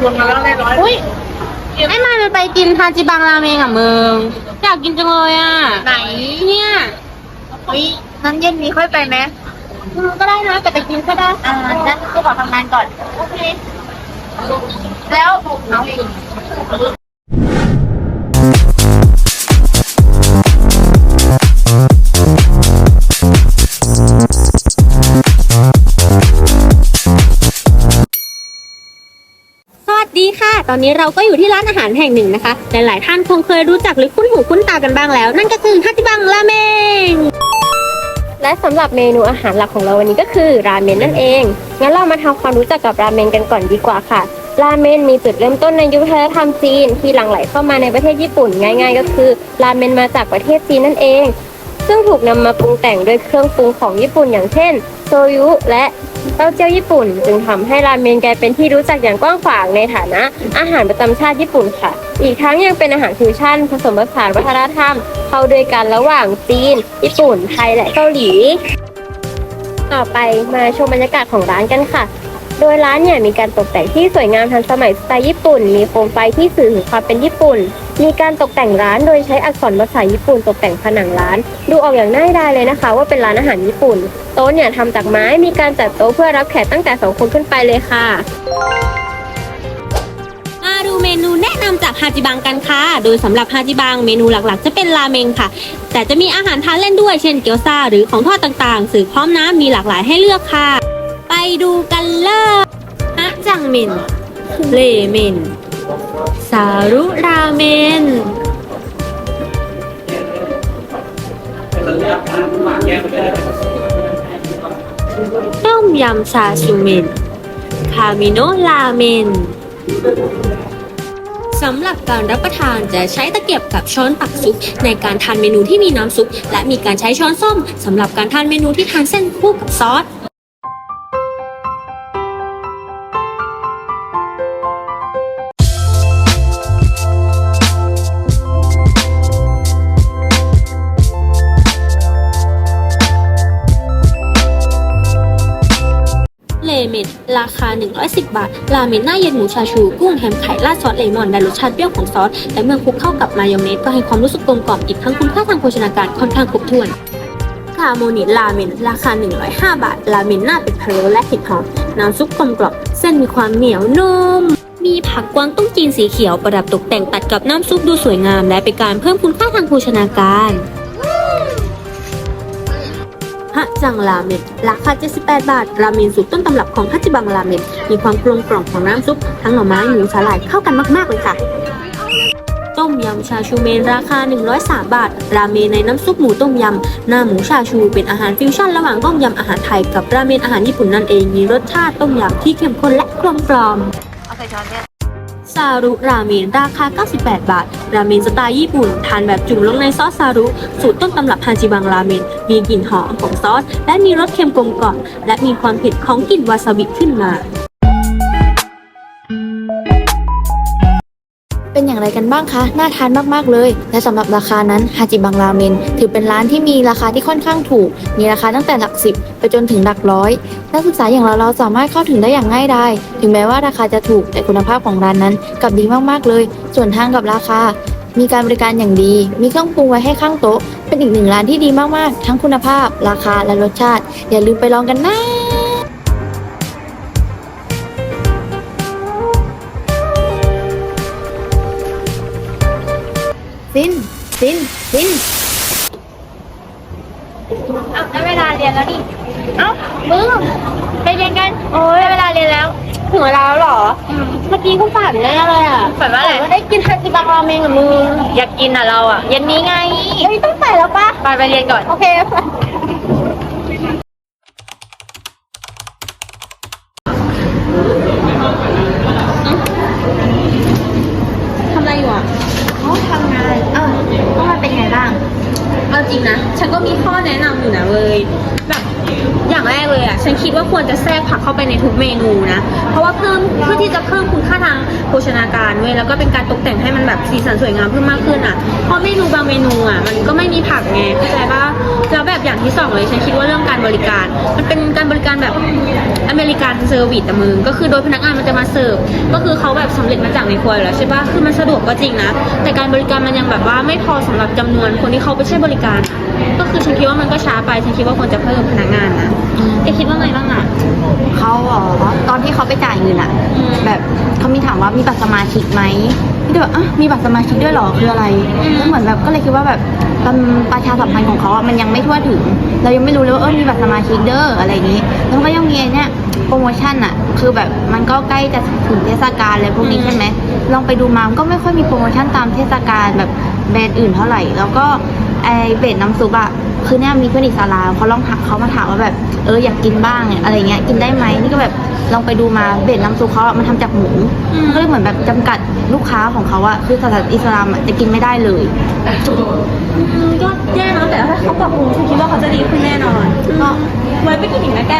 รวมกันแล้วได้ร้อยอุ้ยไอ้มายมันไปกินฮาจิบังราเมงอะมึงอยากกินจังเลยอะ ไหนเนี่ยเฮ้ยนั้นเย็นนี้ค่อยไปไหมอืมก็ได้นะแต่ไปกินก็ได้ อ่างั้นกูขอทำงานก่อน โอเค แล้ว ตอนนี้เราก็อยู่ที่ร้านอาหารแห่งหนึ่งนะคะ หลายๆท่านคงเคยรู้จักหรือคุ้นหูคุ้นตากันบ้างแล้ว นั่นก็คือฮาจิบังราเมงและสำหรับเมนูอาหารหลักของเราวันนี้ก็คือราเมนนั่นเอง งั้นเรามาทำความรู้จักกับราเมนกันก่อนดีกว่าค่ะ ราเมนมีจุดเริ่มต้นในยุควัฒนธรรมจีน ที่หลั่งไหลเข้ามาในประเทศญี่ปุ่น ง่าย ๆ ก็คือราเมนมาจากประเทศจีนนั่นเอง ซึ่งถูกนำมาปรุงแต่งด้วยเครื่องปรุงของญี่ปุ่นอย่างเช่น โซยุและเต้าเจี้ยวญี่ปุ่น จึงทำให้ราเมนกลายเป็นที่รู้จักอย่างกว้างขวางในฐานะ อาหารประจำชาติญี่ปุ่นค่ะ อีกทั้งยังเป็นอาหารฟิวชั่น ผสมผสานวัฒนธรรม เข้าด้วยกันระหว่างจีน ญี่ปุ่น ไทยและเกาหลี ต่อไปมาชมบรรยากาศของร้านกันค่ะ โดยร้านเนี่ยมีการตกแต่งที่สวยงามทันสมัยสไตล์ญี่ปุ่น มีโคมไฟที่สื่อถึงความเป็นญี่ปุ่น มีการตกแต่งร้านโดยใช้อักษรภาษาญี่ปุ่นตกแต่งผนังร้าน ดูออกอย่างง่ายดายเลยนะคะ ว่าเป็นร้านอาหารญี่ปุ่น โต๊ะเนี่ยทำจากไม้มีการจัดโต๊ะเพื่อรับแขกตั้งแต่สองคนขึ้นไปเลยค่ะมาดูเมนูแนะนำจากฮาจิบังกันค่ะ โดยสำหรับฮาจิบังเมนูหลักๆ จะเป็นราเมงค่ะ แต่จะมีอาหารทานเล่นด้วยเช่นเกี๊ยวซ่าหรือของทอดต่างๆสื่อพร้อมน้ำมีหลากหลายให้เลือกค่ะ ดูกันเลยฮะจังเมนเลเมนสารุราเมนต้มยำซาชูเมน คามิโนราเมนสำหรับการรับประทานจะใช้ตะเกียบกับช้อนตักซุป ในการทานเมนูที่มีน้ำซุป และมีการใช้ช้อนส้อมสำหรับการทานเมนูที่ทานเส้นคู่กับซอส เลเมนราคา 110 บาท ราเมนหน้าเย็นหมูชาชู กุ้งแฮมไข่ราดซอสเลมอนได้รสชาติเปรี้ยวของซอส และเมื่อคลุกเข้ากับมายองเนสก็ให้ความรู้สึกกลมกล่อมอีกทั้งคุณค่าทางโภชนาการค่อนข้างครบถ้วนคาโมนิราเมนราคา 105 บาท ราเมนหน้าเป็ดพะโล้และเห็ดหอม น้ำซุปกลมกล่อมเส้นมีความเหนียวนุ่มมีผักกวางตุ้งจีนสีเขียวประดับตกแต่งตัดกับน้ำซุปดูสวยงาม และเป็นการเพิ่มคุณค่าทางโภชนาการ ฮะจังราเมนราคา 78 บาท ราเมนสูตรต้นตำรับของฮัจิบังราเมนมีความกลมกล่อมของน้ำซุป ทั้งหน่อไม้หมูสาหร่ายเข้ากันมาก ๆ เลยค่ะ ต้มยำชาชูเมนราคา 103 บาท ราเมนในน้ำซุปหมูต้มยำ หน้าหมูชาชูเป็นอาหารฟิวชั่นระหว่างต้มยำอาหารไทยกับราเมนอาหารญี่ปุ่นนั่นเองมีรสชาติต้มยำที่เข้มข้นและกลมกล่อม ซารุราเมนราคา 98 บาท ราเมนสไตล์ญี่ปุ่น ทานแบบจุ่มลงในซอสซารุ สูตรต้นตำรับฮาจิบังราเมน มีกลิ่นหอมของซอส และมีรสเค็มกลมกล่อมและมีความเผ็ดของกลิ่นวาซาบิขึ้นมา เป็นอย่างไรกันบ้างคะ น่าทานมากๆเลย และสำหรับราคานั้นฮาจิบังราเมนถือเป็นร้านที่มีราคาที่ค่อนข้างถูก มีราคาตั้งแต่หลักสิบไปจนถึงหลักร้อย นักศึกษาอย่างเราเราสามารถเข้าถึงได้อย่างง่ายดาย ถึงแม้ว่าราคาจะถูกแต่คุณภาพของร้านนั้นกลับดีมากๆเลย ส่วนทางกับราคา มีการบริการอย่างดี มีเครื่องปรุงไว้ให้ข้างโต๊ะ เป็นอีกหนึ่งร้านที่ดีมากๆ ทั้งคุณภาพ ราคาและรสชาติ อย่าลืมไปลองกันนะ ซินซินซิน เอาได้เวลาเรียนแล้วดิ เอ้า มึง ไปเรียนกัน โอ้ยได้เวลาเรียนแล้ว ถึงเวลาแล้วเหรอ เมื่อกี้กูฝันแน่เลยอะฝันว่าอะไรว่าได้กินฮาจิบังราเมงกับมึง อยากกินอะเราอะ เย็นนี้ไง เฮ้ยต้องไปแล้วปะไปไปเรียนก่อน โอเคทำอะไรอยู่อะ เขาทำงาน เออว่ามันเป็นไงบ้าง เอาจริง นะ ฉันก็มีข้อแนะนำอยู่นะเว้ยแบบ อย่างแรกเลยอะฉันคิดว่าควรจะแทรกผักเข้าไปในทุกเมนูนะ เพราะว่าเพิ่มเพื่อที่จะเพิ่มคุณค่าทางโภชนาการเว้ยแล้วก็เป็นการตกแต่งให้มันแบบสีสันสวยงามเพิ่มมากขึ้นอะเพราะเมนูบางเมนูอะมันก็ไม่มีผักไงเข้าใจปะแล้วแบบอย่างที่สองเลยฉันคิดว่าเรื่องการบริการ มันเป็นการบริการแบบอเมริกันเซอร์วิสแต่มึงก็คือโดยพนักงานมันจะมาเสิร์ฟก็คือเขาแบบสำเร็จมาจากในครัวแล้วใช่ปะคือมันสะดวกก็จริงนะแต่การบริการมันยังแบบว่าไม่พอสำหรับจำนวนคนที่เขาไปใช้บริการ ก็คือฉันคิดว่ามันก็ช้าไปฉันคิดว่าควรจะเพิ่มพนักงานนะเอะคิดว่าไงบ้างอะ เขาอ๋อตอนที่เขาไปจ่ายเงินอะอืม แบบเขามีถามว่ามีบัตรสมาชิกไหมพี่ก็แบบอะมีบัตรสมาชิกด้วยเหรอคืออะไรอืมแล้วเหมือนแบบก็เลยคิดว่าแบบประประชาสัมพันธ์ของเขาอะมันยังไม่ทั่วถึง เรายังไม่รู้เลยว่าเออมีบัตรสมาชิกเด้ออะไรอย่างนี้แล้วมันก็ยังมีไอ้เนี่ยโปรโมชั่นอะคือแบบมันก็ใกล้จะถึงเทศกาลอะไรพวกนี้ใช่ไหมลองไปดูมามันก็ไม่ค่อยมีโปรโมชั่นตามเทศกาลแบบ แบรนด์อื่นเท่าไหร่ แล้วก็ไอเบสน้ำซุปอะคือเนี่ยมีเพื่อนอิสลามเขาลองถามเขามาถามว่าแบบเอออยากกินบ้างอะไรเงี้ยกินได้ไหมนี่ก็แบบลองไปดูมาเบสน้ำซุปเขาอะมันทำจากหมูอืมมันก็เลยเหมือนแบบจำกัดลูกค้าของเขาอะคือศาสนาอิสลามอะจะกินไม่ได้เลยอืมก็แย่เนอะแต่ถ้าเขาปรับปรุงฉันคิดว่าเขาจะดีขึ้นแน่นอนก็ไว้ไปกินอีกนะแก